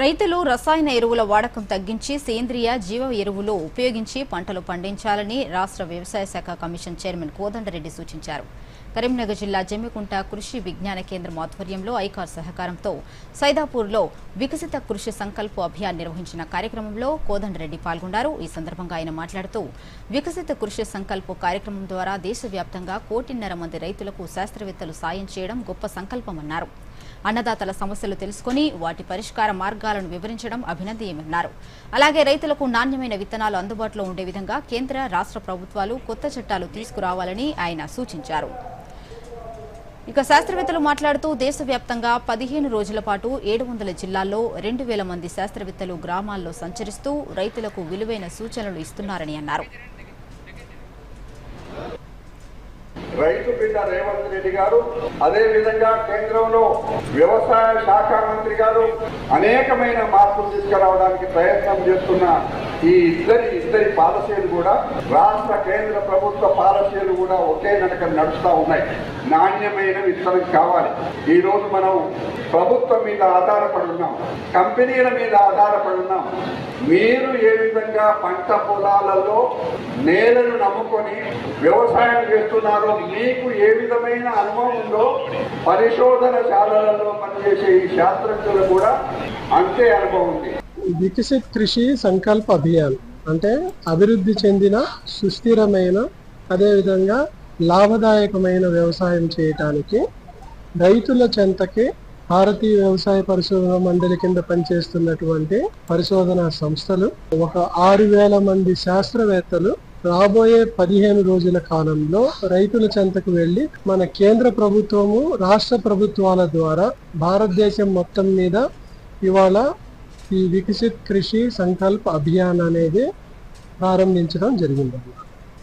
రైతులు రసాయన ఎరువుల వాడకం తగ్గించి సేంద్రియ జీవ ఎరువులు ఉపయోగించి పంటలు పండించాలని రాష్ట్ర వ్యవసాయ శాఖ కమిషన్ చైర్మన్ కోదండరెడ్డి సూచించారు. కరీంనగర్ జిల్లా జమ్మికుంట కృషి విజ్ఞాన కేంద్రం ఆధ్వర్యంలో ఐకార్ సహకారంతో సైదాపూర్లో వికసిత కృషి సంకల్ప అభియాన్ నిర్వహించిన కార్యక్రమంలో కోదండరెడ్డి పాల్గొన్నారు. ఈ సందర్భంగా ఆయన మాట్లాడుతూ వికసిత కృషి సంకల్ప కార్యక్రమం ద్వారా దేశవ్యాప్తంగా కోటిన్నర మంది రైతులకు శాస్త్రవేత్తలు సాయం చేయడం గొప్ప సంకల్పమన్నారు. అన్నదాతల సమస్యలు తెలుసుకుని వాటి పరిష్కార మార్గాలను వివరించడం అభినందనీయమన్నారు. అలాగే రైతులకు నాణ్యమైన విత్తనాలు అందుబాటులో ఉండే విధంగా కేంద్ర రాష్ట్ర ప్రభుత్వాలు కొత్త చట్టాలు తీసుకురావాలని ఆయన సూచించారు. ఇక శాస్త్రవేత్తలు మాట్లాడుతూ దేశవ్యాప్తంగా పదిహేను రోజుల పాటు ఏడు వందల జిల్లాల్లో రెండు వేల మంది శాస్త్రవేత్తలు గ్రామాల్లో సంచరిస్తూ రైతులకు విలువైన సూచనలు ఇస్తున్నారని అన్నారు. రైతు బిడ్డ రేవంత్ రెడ్డి గారు అదే విధంగా కేంద్రంలో వ్యవసాయ శాఖ మంత్రి గారు అనేకమైన మార్పులు తీసుకురావడానికి ప్రయత్నం చేస్తున్న ఈ ఇద్దరి ఇద్దరి పాలసీలు కూడా రాష్ట్ర కేంద్ర ప్రభుత్వ పాలసీలు కూడా ఒకే నడక నడుస్తూ ఉన్నాయి. నాణ్యమైన విత్తనం కావాలి. ఈ రోజు మనం ప్రభుత్వం మీద ఆధారపడి ఉన్నాం. కంపెనీల మీద ఆధారపడి ఉన్నాం. మీరు ఏ విధంగా పంట పొలాలలో నేలను నమ్ముకొని వ్యవసాయం చేస్తున్నారో మీకు ఏ విధమైన అనుభవం ఉందో పరిశోధన శాలలలో పనిచేసే ఈ శాస్త్రజ్ఞులు కూడా అంతే అనుభవం ఉంది. వికసిత్ కృషి సంకల్ప అభియాన్. అంటే అభివృద్ధి చెందిన సుస్థిరమైన అదేవిధంగా లాభదాయకమైన వ్యవసాయం చేయటానికి రైతుల చెంతకి భారతీయ వ్యవసాయ పరిశోధన మండలి కింద పనిచేస్తున్నటువంటి పరిశోధనా సంస్థలు ఒక ఆరు వేల మంది శాస్త్రవేత్తలు రాబోయే పదిహేను రోజుల కాలంలో రైతుల చెంతకు వెళ్ళి మన కేంద్ర ప్రభుత్వము రాష్ట్ర ప్రభుత్వాల ద్వారా భారతదేశం మొత్తం మీద ఇవాళ ఈ వికసిత్ కృషి సంకల్ప్ అభియాన్ అనేది ప్రారంభించడం జరిగింది